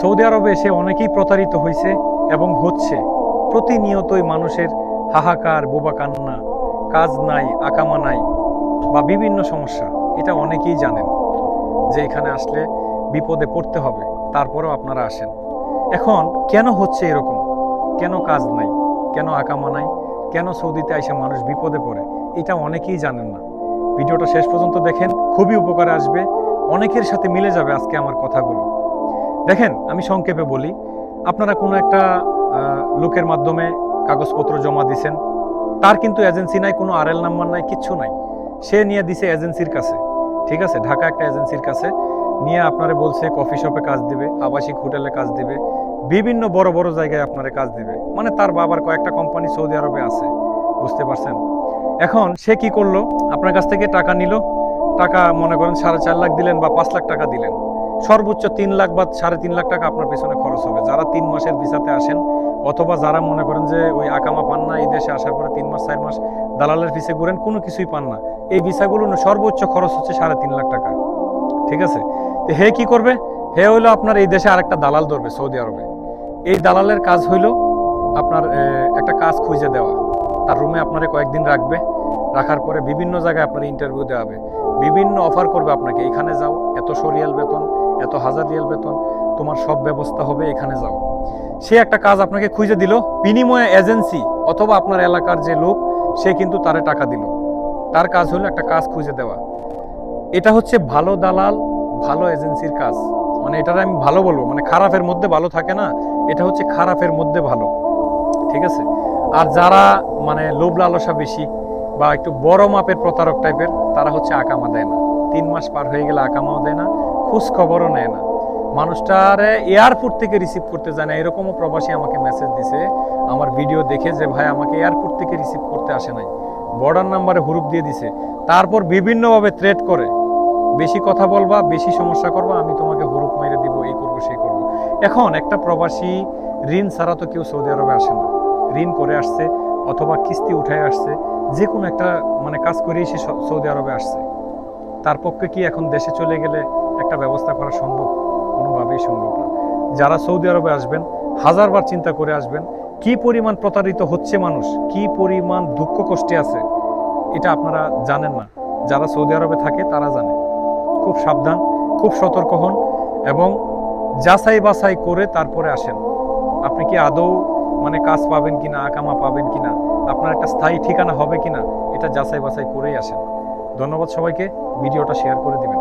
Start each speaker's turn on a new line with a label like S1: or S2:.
S1: Saudi আরবে এসে অনেকেই প্রতারিত হয়েছে এবং হচ্ছে। প্রতিনিয়তই মানুষের হাহাকার, বোবা কান্না, কাজ নাই, আকামা নাই বা বিভিন্ন সমস্যা, এটা অনেকেই জানেন যে এখানে আসলে বিপদে পড়তে হবে, তারপরেও আপনারা আসেন। এখন কেন হচ্ছে এরকম? কেন কাজ নাই? কেন আকামা নাই? কেন সৌদিতে এসে মানুষ বিপদে পড়ে? এটা অনেকেই জানেন না। ভিডিওটা শেষ পর্যন্ত দেখেন, খুবই উপকারে আসবে। অনেকের সাথে মিলে যাবে আজকে আমার কথাগুলো। দেখেন, আমি সংক্ষেপে বলি, আপনারা কোনো একটা লোকের মাধ্যমে কাগজপত্র জমা দিছেন, তার কিন্তু এজেন্সি নাই, কোনো আরএল নাম্বার নাই, কিচ্ছু নাই। সে নিয়ে দিছে এজেন্সির কাছে, ঠিক আছে? ঢাকা একটা এজেন্সির কাছে, নিয়ে আপনারে বলছে কফি শপে কাজ দিবে, আবাসিক হোটেলে কাজ দিবে, বিভিন্ন বড় বড় জায়গায় আপনারে কাজ দিবে। মানে তার বাবার কয়েকটা কোম্পানি সৌদি আরবে আছে, বুঝতে পারছেন? এখন সে কি করল? আপনার কাছ থেকে টাকা নিল, টাকা মনে করেন সাড়ে চার লাখ দিলেন বা পাঁচ লাখ টাকা দিলেন। সর্বোচ্চ তিন লাখ বা সাড়ে তিন লাখ টাকা আপনার পেছনে খরচ হবে। যারা তিন মাসের ভিসাতে আসেন অথবা যারা মনে করেন যে ওই আকামা পান না, এই দেশে আসার পরে তিন মাস, চার মাস দালালের ভিসে ঘুরেন, কোনো কিছুই পান না। এই ভিসাগুলো সর্বোচ্চ খরচ হচ্ছে সাড়ে তিন লাখ টাকা। ঠিক আছে? তো হে কি করবে? হে হইল আপনার এই দেশে আরেকটা দালাল ধরবে সৌদি আরবে। এই দালালের কাজ হইল আপনার একটা কাজ খুঁজে দেওয়া। তার রুমে আপনারে কয়েকদিন রাখবে। রাখার পরে বিভিন্ন জায়গায় আপনার ইন্টারভিউ দেওয়া হবে বিভিন্ন অফার করবে আপনাকে। এখানে যাও, এত সরিয়াল বেতন এত হাজার রিয়াল বেতন, তোমার সব ব্যবস্থা হবে, এখানে যাও। সে একটা কাজ আপনাকে খুঁজে দিল, বিনিময়ে এজেন্সি অথবা আপনার এলাকার যে লোক, সে কিন্তু তারে টাকা দিল। তার কাজ হলো একটা কাজ খুঁজে দেওয়া। এটা হচ্ছে ভালো দালাল, ভালো এজেন্সির কাজ। মানে এটার আমি ভালো বলব মানে খারাপের মধ্যে ভালো থাকে না, এটা হচ্ছে খারাপের মধ্যে ভালো। ঠিক আছে? আর যারা মানে লোভ লালসা বেশি বা একটু বড় মাপের প্রতারক টাইপের তারা হচ্ছে আকামা দেয় না। তিন মাস পার হয়ে গেলে আকামাও দেয় না খোঁজ খবরও নেয় না। মানুষটারে এয়ারপোর্ট থেকে রিসিভ করতে যায় না। এরকমও প্রবাসী আমাকে মেসেজ দিছে। আমার ভিডিও দেখে যে, ভাই, আমাকে এয়ারপোর্ট থেকে রিসিভ করতে আসে নাই। বর্ডার নাম্বারে হুরুপ দিয়ে দিছে। তারপর বিভিন্নভাবে থ্রেট করে। বেশি কথা বলবা, বেশি সমস্যা করবা, আমি তোমাকে হুরুপ মেরে দিব, এই করব, সেই করব। এখন একটা প্রবাসী ঋণ ছাড়া তো কেউ সৌদি আরবে আসে না। ঋণ করে আসছে অথবা কিস্তি উঠায় আসছে। যে কোনো একটা মানে কাজ করেই সে, সৌদি আরবে আসছে। তার পক্ষে কি এখন দেশে চলে গেলে একটা ব্যবস্থা করা সম্ভব, কোনোভাবেই সম্ভব না। যারা সৌদি আরবে আসবেন, হাজারবার চিন্তা করে আসবেন, কি পরিমাণ প্রতারিত হচ্ছে মানুষ, কি পরিমাণ দুঃখ কষ্টে আছে, এটা আপনারা জানেন না। যারা সৌদি আরবে থাকে, তারা জানে। খুব সাবধান, খুব সতর্ক হন এবং যাচাই বাছাই করে তারপরে আসেন। আপনি কি আদৌ মানে কাজ পাবেন কিনা, আকামা পাবেন কিনা, আপনার একটা স্থায়ী ঠিকানা হবে কিনা, এটা যাচাই বাছাই করেই আসেন। ধন্যবাদ সবাইকে, ভিডিওটা শেয়ার করে দিবেন।